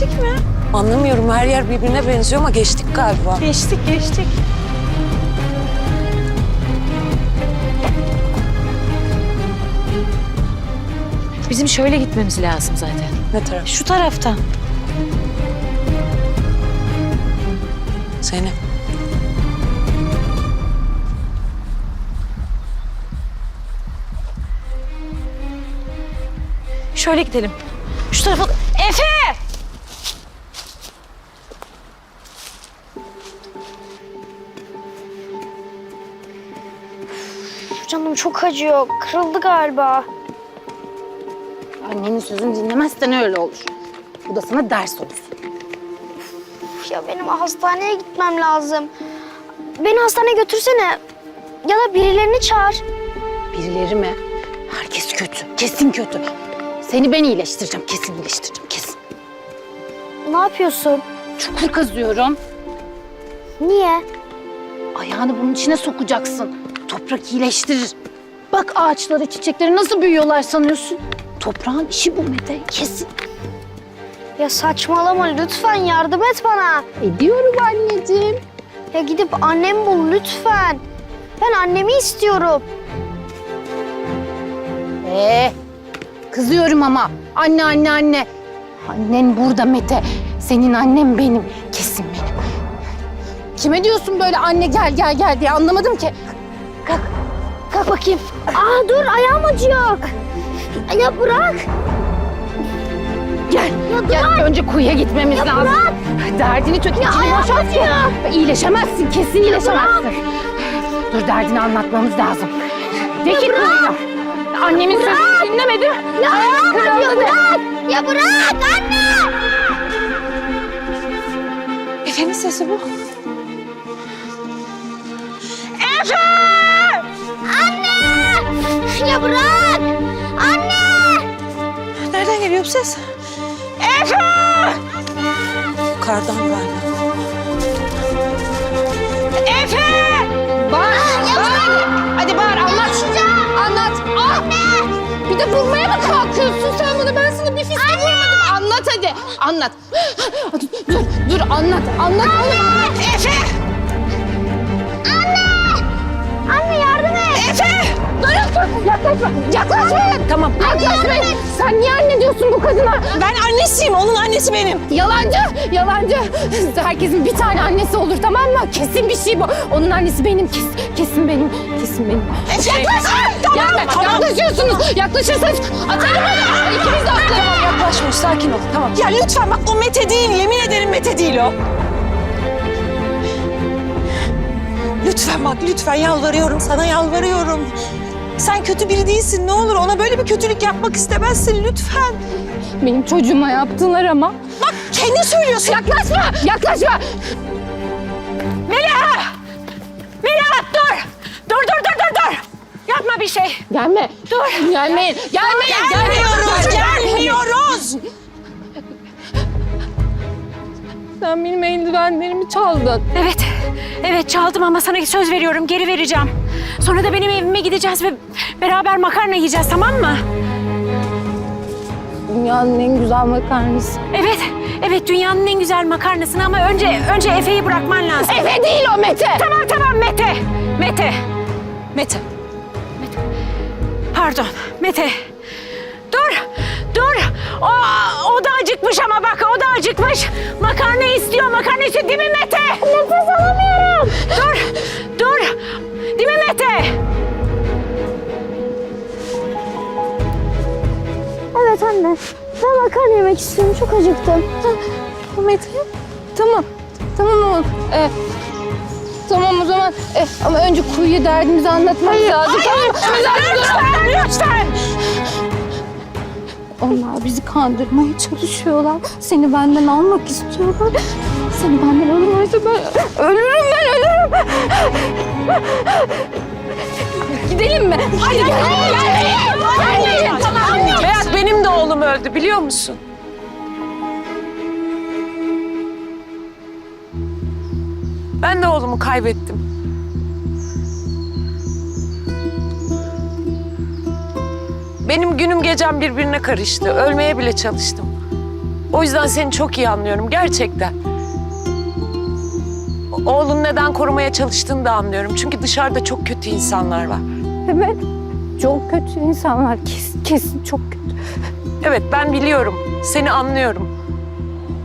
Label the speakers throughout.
Speaker 1: geçtik mi?
Speaker 2: Anlamıyorum her yer birbirine benziyor ama geçtik galiba.
Speaker 1: Geçtik geçtik.
Speaker 3: Bizim şöyle gitmemiz lazım zaten.
Speaker 2: Ne taraf?
Speaker 3: Şu taraftan.
Speaker 2: Zeynep.
Speaker 3: Şöyle gidelim. Şu tarafa... Efe!
Speaker 4: Canım çok acıyor. Kırıldı galiba.
Speaker 5: Annenin sözünü dinlemezsen öyle olur. Bu da sana ders olsun.
Speaker 4: Üf, Ya benim hastaneye gitmem lazım. Beni hastaneye götürsene. Ya da birilerini çağır.
Speaker 5: Birileri mi? Herkes kötü. Kesin kötü. Seni ben iyileştireceğim. Kesin iyileştireceğim. Kesin.
Speaker 4: Ne yapıyorsun?
Speaker 5: Çukur kazıyorum.
Speaker 4: Niye?
Speaker 5: Ayağını bunun içine sokacaksın. Toprak iyileştirir. Bak ağaçları, çiçekleri nasıl büyüyorlar sanıyorsun? Toprağın işi bu Mete. Kesin.
Speaker 4: Ya saçmalama lütfen yardım et bana.
Speaker 5: Ediyorum anneciğim.
Speaker 4: Ya gidip annemi bul lütfen. Ben annemi istiyorum.
Speaker 5: Ee, kızıyorum ama. Anne, anne, anne. Annen burada Mete. Senin annem benim. Kesin benim. Kime diyorsun böyle anne gel gel gel diye anlamadım ki. Kalk bakayım.
Speaker 4: Aa dur ayağım acıyor. Ya bırak.
Speaker 5: Gel. Gel. Önce kuyuya gitmemiz lazım. Derdini tök. içini boşalt ki. İyileşemezsin. Kesin iyileşemezsin. Dur derdini anlatmamız lazım. De ki kuyuya. Annemin sözünü dinlemedi.
Speaker 4: Ya ayağım acıyor bırak. Ya bırak anne.
Speaker 2: Efe'nin sesi bu.
Speaker 4: Anne. Ya bırak. Anne.
Speaker 2: Nereden geliyor bu ses? Efe! Yukarıdan galiba.
Speaker 5: Bağır. Bağır. Hadi bağır anlat. Anlat. Ah. Bir de vurmaya mı kalkıyorsun sen bana? Ben sana bir fiske vurmadım. Anlat hadi. Anlat. Dur, dur, anlat. Anlat. Anne. Efe.
Speaker 4: Anne yardım et.
Speaker 5: Efe. Dur, dur. Yaklaşma. Yaklaşmayın. Tamam. Yaklaşmayın. Sen niye anne diyorsun bu kadına?
Speaker 2: Ben annesiyim, onun annesi benim.
Speaker 5: Yalancı, yalancı. Herkesin bir tane annesi olur tamam mı? Kesin bir şey bu. Onun annesi benim, kes, kesin benim, kesin benim. Yaklaşma! Gelme, yaklaşıyorsunuz. Yaklaşırsanız atarım onu. İkiniz de atlarım.
Speaker 2: Tamam yaklaşmış, sakin ol. Tamam. Ya lütfen bak o Mete değil, yemin ederim Mete değil o. Lütfen bak, lütfen yalvarıyorum sana, yalvarıyorum. Sen kötü biri değilsin, ne olur ona böyle bir kötülük yapmak istemezsin lütfen.
Speaker 5: Benim çocuğuma yaptılar ama.
Speaker 2: Bak kendin söylüyorsun.
Speaker 5: Yaklaşma, yaklaşma.
Speaker 3: Melahat! Melahat dur! Dur dur dur dur dur! Yapma bir şey.
Speaker 5: Gelme. Dur. Gelmeyin, gelmeyin.
Speaker 2: Gelmiyoruz, gelmiyoruz.
Speaker 5: Sen benim eldivenlerimi çaldın.
Speaker 3: Evet, evet çaldım ama sana söz veriyorum geri vereceğim. Sonra da benim evime gideceğiz ve beraber makarna yiyeceğiz tamam mı?
Speaker 5: Dünyanın en güzel makarnası.
Speaker 3: Evet, evet dünyanın en güzel makarnasını ama önce önce Efe'yi bırakman lazım.
Speaker 5: Efe değil o Mete.
Speaker 3: Tamam tamam Mete, Mete.
Speaker 2: Mete,
Speaker 3: Pardon, Mete. Dur. O, o da acıkmış ama bak o da acıkmış. Makarna istiyor, makarna istiyor değil mi Mete? Nefes alamıyorum. Dur, dur. Değil mi Mete?
Speaker 4: Evet anne. Ben makarna yemek istiyorum. Çok acıktım.
Speaker 5: Mete. Tamam. Tamam oğlum. Ee, tamam o zaman. Ee, ama önce kuyuya derdimizi anlatmamız lazım. tamam mı?
Speaker 3: Lütfen, lütfen.
Speaker 5: Onlar bizi kandırmaya çalışıyorlar. Seni benden almak istiyorlar. Seni benden alırlarsa ben ölürüm ben ölürüm. Gidelim mi? Hadi gel. Gelmeyin. Tamam.
Speaker 2: Berat benim de oğlum öldü biliyor musun? Ben de oğlumu kaybettim. Benim günüm gecem birbirine karıştı. Ölmeye bile çalıştım.
Speaker 1: O yüzden seni çok iyi anlıyorum gerçekten. Oğlunu neden korumaya çalıştığını da anlıyorum. Çünkü dışarıda çok kötü insanlar var.
Speaker 5: Evet. Çok kötü insanlar. Kesin, kesin çok kötü.
Speaker 1: Evet ben biliyorum. Seni anlıyorum.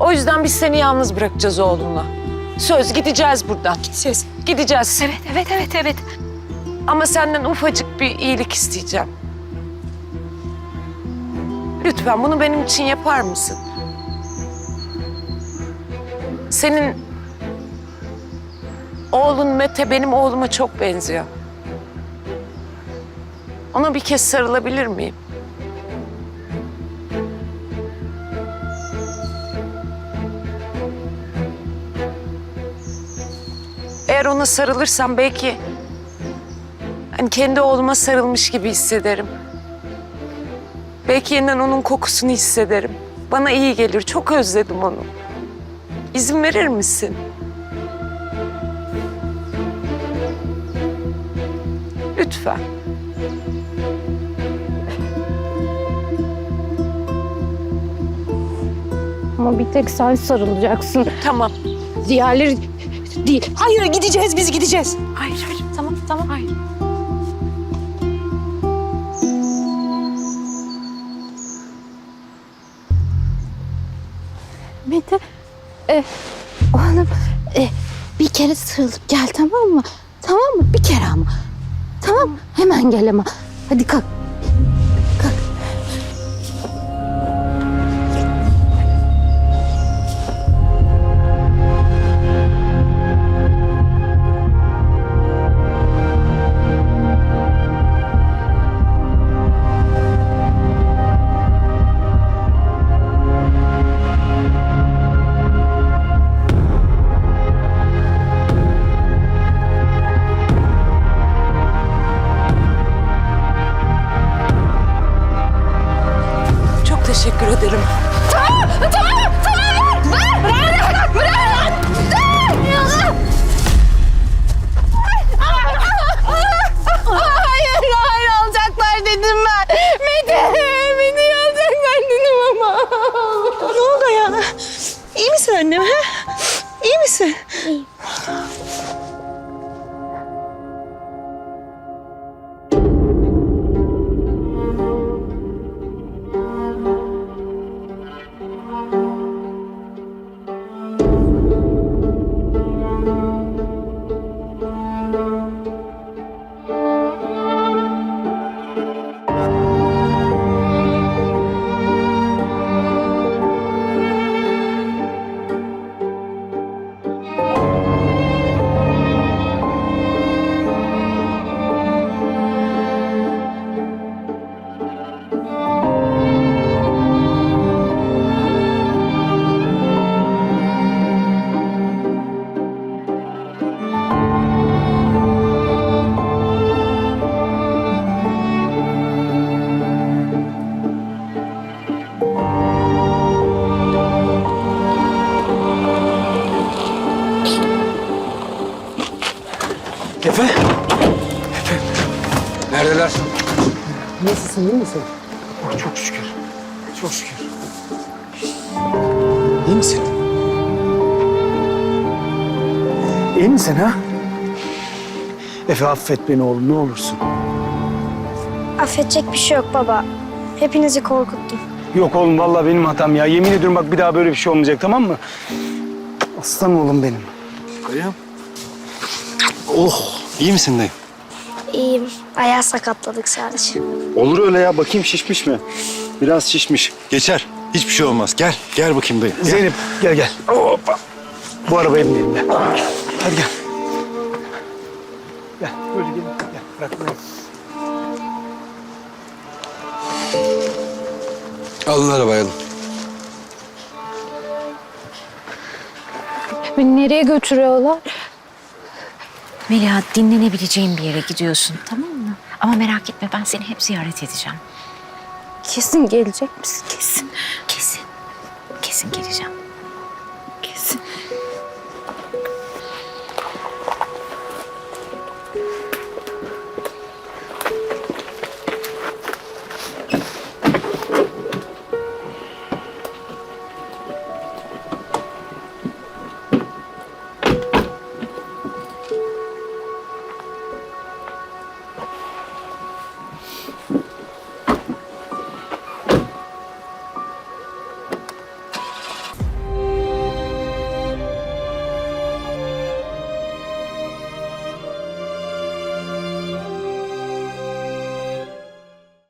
Speaker 1: O yüzden biz seni yalnız bırakacağız oğlunla. Söz gideceğiz buradan.
Speaker 2: Gideceğiz.
Speaker 1: Gideceğiz.
Speaker 2: Evet, evet, evet, evet.
Speaker 1: Ama senden ufacık bir iyilik isteyeceğim. Lütfen bunu benim için yapar mısın? Senin oğlun Mete benim oğluma çok benziyor. Ona bir kez sarılabilir miyim? Eğer ona sarılırsam belki hani kendi oğluma sarılmış gibi hissederim. Belki yeniden onun kokusunu hissederim. Bana iyi gelir. Çok özledim onu. İzin verir misin? Lütfen.
Speaker 5: Ama bir tek sen sarılacaksın.
Speaker 1: Tamam.
Speaker 5: Diğerleri değil.
Speaker 2: Hayır, gideceğiz, biz gideceğiz.
Speaker 1: Hayır, hayır.
Speaker 2: Tamam, tamam.
Speaker 1: Hayır.
Speaker 5: Mete, e, oğlum e, bir kere sarılıp gel tamam mı? Tamam mı? Bir kere ama. Tamam? Hemen gel ama. Hadi. Kalk.
Speaker 2: Annem, ha? İyi misin?
Speaker 6: Efe? Efe. Neredeler?
Speaker 7: Nasılsın iyi misin?
Speaker 6: Oh, çok şükür. Çok şükür. İyi misin? İyi misin ha? Efe affet beni oğlum ne olursun.
Speaker 4: Affedecek bir şey yok baba. Hepinizi korkuttum.
Speaker 6: Yok oğlum vallahi benim hatam ya. Yemin ediyorum bak bir daha böyle bir şey olmayacak tamam mı? Aslan oğlum benim.
Speaker 8: Kayam. Oh, iyi misin dayı?
Speaker 4: İyiyim. Ayağı sakatladık sadece.
Speaker 8: Olur öyle ya. Bakayım şişmiş mi? Biraz şişmiş. Geçer. Hiçbir şey olmaz. Gel, gel bakayım dayı. Gel.
Speaker 6: Zeynep gel gel. Hoppa. Bu arabaya binelim de. Hadi gel. Gel böyle gelin. Gel bırak bırak.
Speaker 8: Alın arabaya alın.
Speaker 5: Beni nereye götürüyorlar?
Speaker 3: Meliha dinlenebileceğin bir yere gidiyorsun tamam mı? Ama merak etme ben seni hep ziyaret edeceğim.
Speaker 5: Kesin gelecek misin?
Speaker 3: Kesin, kesin, kesin geleceğim.